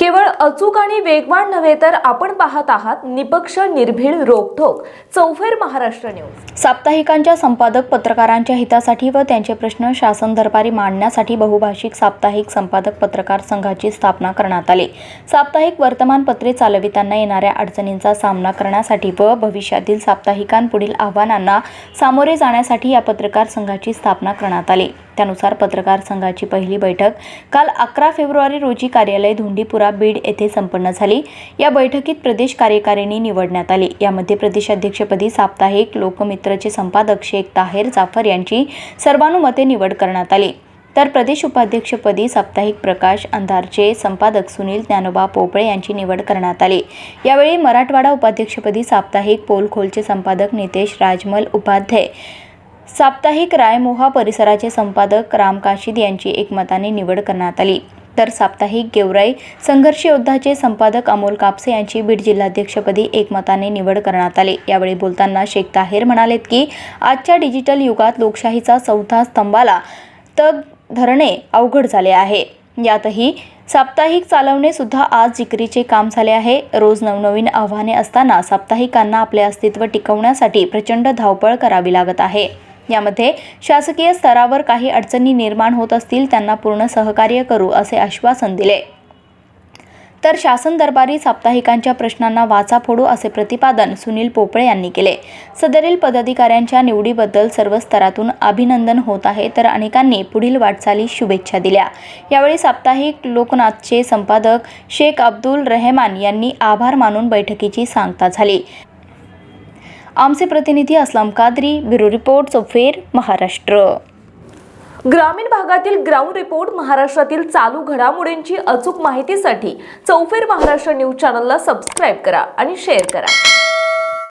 केवळ अचूक आणि वेगवान नव्हे तर आपण पाहत आहात निपक्ष निर्भीड रोखोक चौफेर महाराष्ट्र न्यूज. साप्ताहिकांच्या संपादक पत्रकारांच्या हितासाठी व त्यांचे प्रश्न शासन दरबारी मांडण्यासाठी बहुभाषिक साप्ताहिक संपादक पत्रकार संघाची स्थापना करण्यात आली. साप्ताहिक वर्तमानपत्रे चालविताना येणाऱ्या अडचणींचा सामना करण्यासाठी व भविष्यातील साप्ताहिकांपुढील आव्हानांना सामोरे जाण्यासाठी या पत्रकार संघाची स्थापना करण्यात आली. त्यानुसार पत्रकार संघाची पहिली बैठक काल अकरा फेब्रुवारी रोजी कार्यालय धोंडीपुरा बीड येथे संपन्न झाली. या बैठकीत प्रदेश कार्यकारिणी निवडण्यात आली. यामध्ये प्रदेशाध्यक्षपदी साप्ताहिक लोकमित्रचे संपादक शेख ताहेर जाफर यांची सर्वानुमते निवड करण्यात आली. तर प्रदेश उपाध्यक्षपदी साप्ताहिक प्रकाश अंधारचे संपादक सुनील ज्ञानोबा पोपळे यांची निवड करण्यात आली. यावेळी मराठवाडा उपाध्यक्षपदी साप्ताहिक पोलखोलचे संपादक नितेश राजमल उपाध्याय साप्ताहिक रायमोहा परिसराचे संपादक राम काशीद यांची एकमताने निवड करण्यात आली. तर साप्ताहिक गेवराई संघर्ष योद्धाचे संपादक अमोल कापसे यांची बीड जिल्हाध्यक्षपदी एकमताने निवड करण्यात आली. यावेळी बोलताना शेख ताहेर म्हणालेत की आजच्या डिजिटल युगात लोकशाहीचा चौथा स्तंभाला तग धरणे अवघड झाले आहे. यातही साप्ताहिक चालवणे सुद्धा आज जिकरीचे काम झाले आहे. रोज नवनवीन आव्हाने असताना साप्ताहिकांना आपले अस्तित्व टिकवण्यासाठी प्रचंड धावपळ करावी लागत आहे. यामध्ये शासकीय स्तरावर काही अडचणी निर्माण होत असतील त्यांना पूर्ण सहकार्य करू असे आश्वासन दिले. तर शासन दरबारी साप्ताहिकांच्या प्रश्नांना वाचा फोडू असे प्रतिपादन सुनील पोपळे यांनी केले. सदरील पदाधिकाऱ्यांच्या निवडीबद्दल सर्व स्तरातून अभिनंदन होत आहे. तर अनेकांनी पुढील वाटचाली शुभेच्छा दिल्या. यावेळी साप्ताहिक लोकनाथचे संपादक शेख अब्दुल रेहमान यांनी आभार मानून बैठकीची सांगता झाली. आमचे प्रतिनिधी असलाम कादरी ब्युरो रिपोर्ट चौफेर महाराष्ट्र. ग्रामीण भागातील ग्राउंड रिपोर्ट महाराष्ट्रातील चालू घडामोडींची अचूक माहितीसाठी चौफेर महाराष्ट्र न्यूज चॅनलला सबस्क्राईब करा आणि शेअर करा.